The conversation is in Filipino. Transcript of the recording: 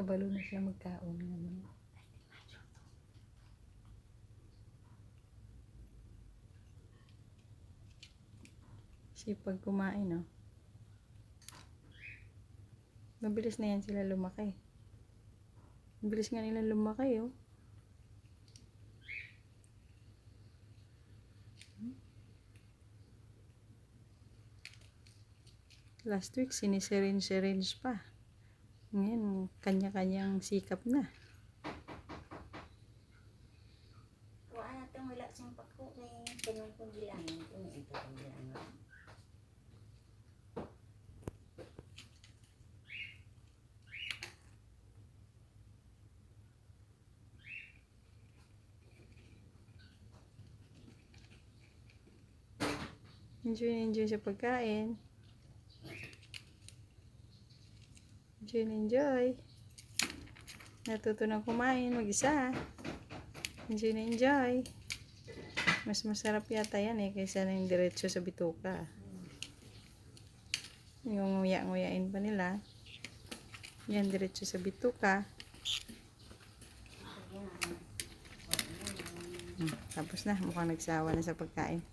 Kabalo na siya magkaon naman. Sipag kumain, no? Mabilis na yan sila lumaki. Mabilis nga nila lumaki, oh. Last week, sinisiringe-syringe pa. Ngayon, kanya-kanyang sikap na. Kung ano itong wala siyang pako, may kong bilangan. Kung ito kong bilangan. Enjoy na enjoy sa pagkain. Enjoy na enjoy. Natuto na kumain mag-isa. Enjoy na enjoy. Mas masarap yata yan eh kaysa na yung diretso sa bituka. Yung nguya-nguyain pa nila. Yan diretso sa bituka. Hmm, tapos na, mukhang nagsawa na sa pagkain.